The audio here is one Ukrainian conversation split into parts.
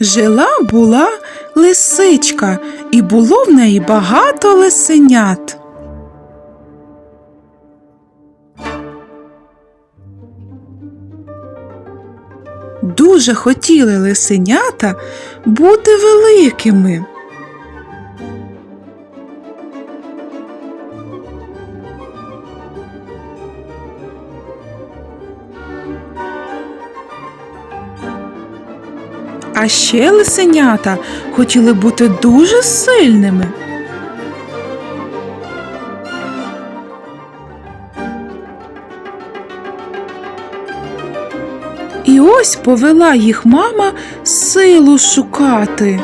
Жила була лисичка, і було в неї багато лисенят. Дуже хотіли лисенята бути великими. А ще лисенята хотіли бути дуже сильними. І ось повела їх мама силу шукати.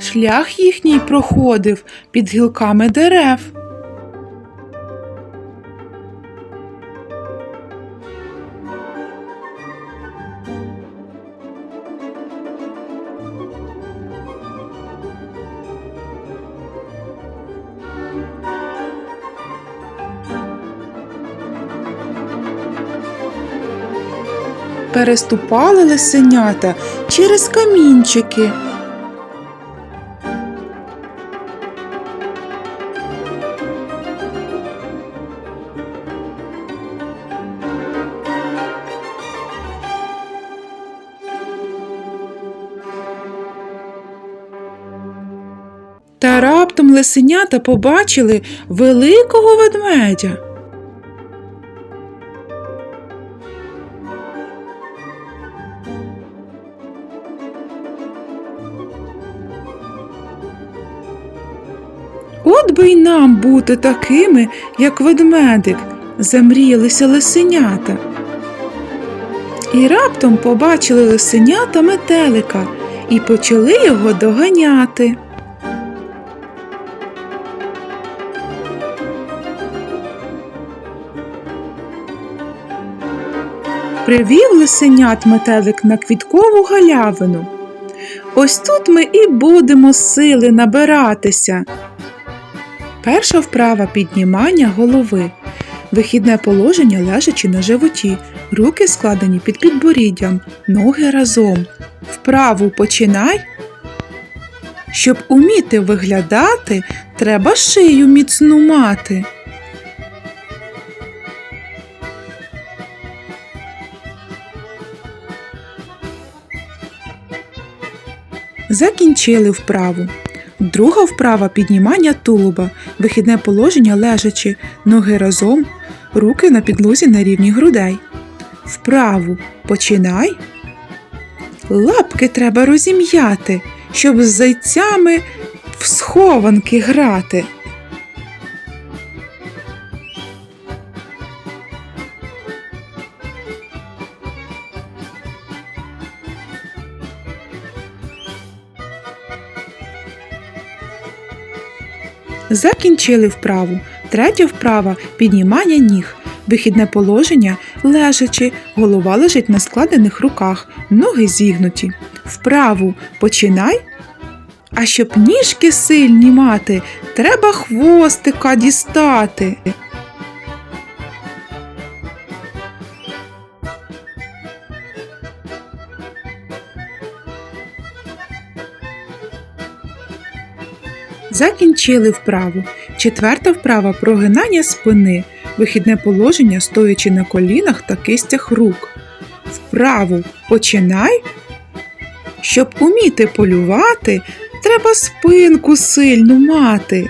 Шлях їхній проходив під гілками дерев. Переступали лисенята через камінчики. Та раптом лисенята побачили великого ведмедя. От би й нам бути такими, як ведмедик, замріялися лисенята. І раптом побачили лисенята метелика і почали його доганяти. Привів лисенят метелик на квіткову галявину. Ось тут ми і будемо сили набиратися. Перша вправа піднімання голови. Вихідне положення лежачи на животі, руки складені під підборіддям, ноги разом. Вправу починай. Щоб уміти виглядати, треба шию міцну мати. Закінчили вправу. Друга вправа піднімання тулуба, вихідне положення лежачи, ноги разом, руки на підлозі на рівні грудей. Вправу починай. Лапки треба розім'яти, щоб з зайцями в схованки грати. Закінчили вправу. Третя вправа піднімання ніг. Вихідне положення лежачи, голова лежить на складених руках, ноги зігнуті. Вправу починай. А щоб ніжки сильні мати, треба хвостика дістати. Закінчили вправу. Четверта вправа прогинання спини, вихідне положення, стоячи на колінах та кистях рук. Вправу починай. Щоб уміти полювати, треба спинку сильну мати.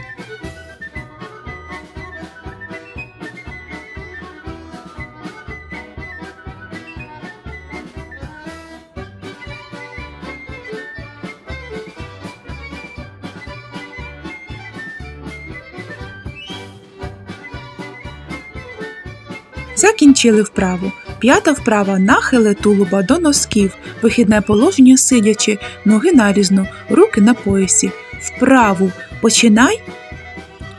Закінчили вправу. П'ята вправа нахили тулуба до носків, вихідне положення сидячи, ноги нарізно, руки на поясі. Вправу починай.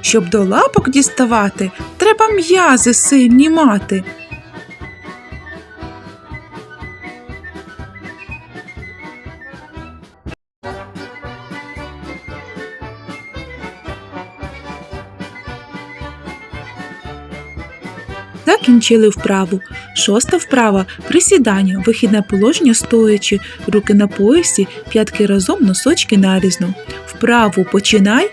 Щоб до лапок діставати, треба м'язи сильні мати. Закінчили вправу. Шоста вправа присідання, вихідне положення стоячи, руки на поясі, п'ятки разом, носочки нарізно. Вправу починай.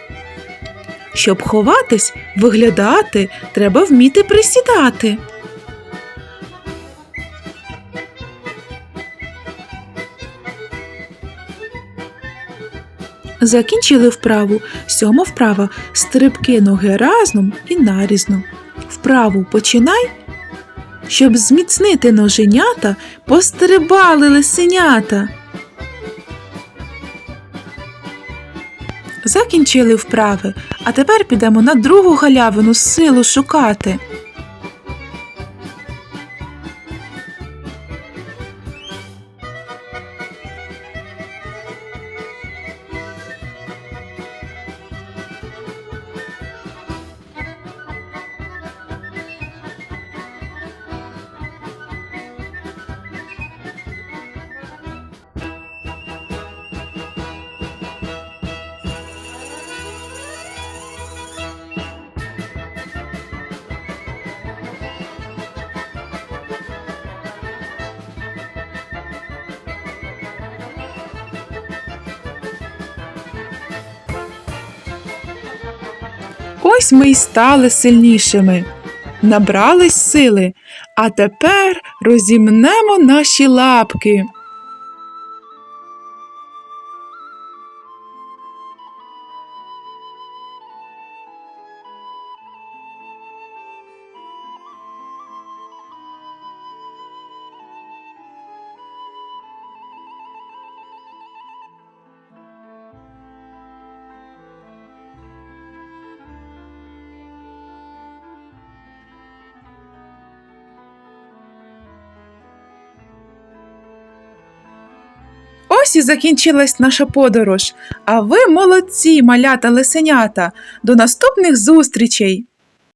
Щоб ховатись, виглядати, треба вміти присідати. Закінчили вправу. Сьома вправа стрибки ноги разом і нарізно. Вправу починай. Щоб зміцнити ноженята, пострибали лисенята. Закінчили вправи, а тепер підемо на другу галявину силу шукати. Ось ми й стали сильнішими, набрались сили, а тепер розімнемо наші лапки. Ось і закінчилась наша подорож. А ви молодці, малята лисенята. До наступних зустрічей!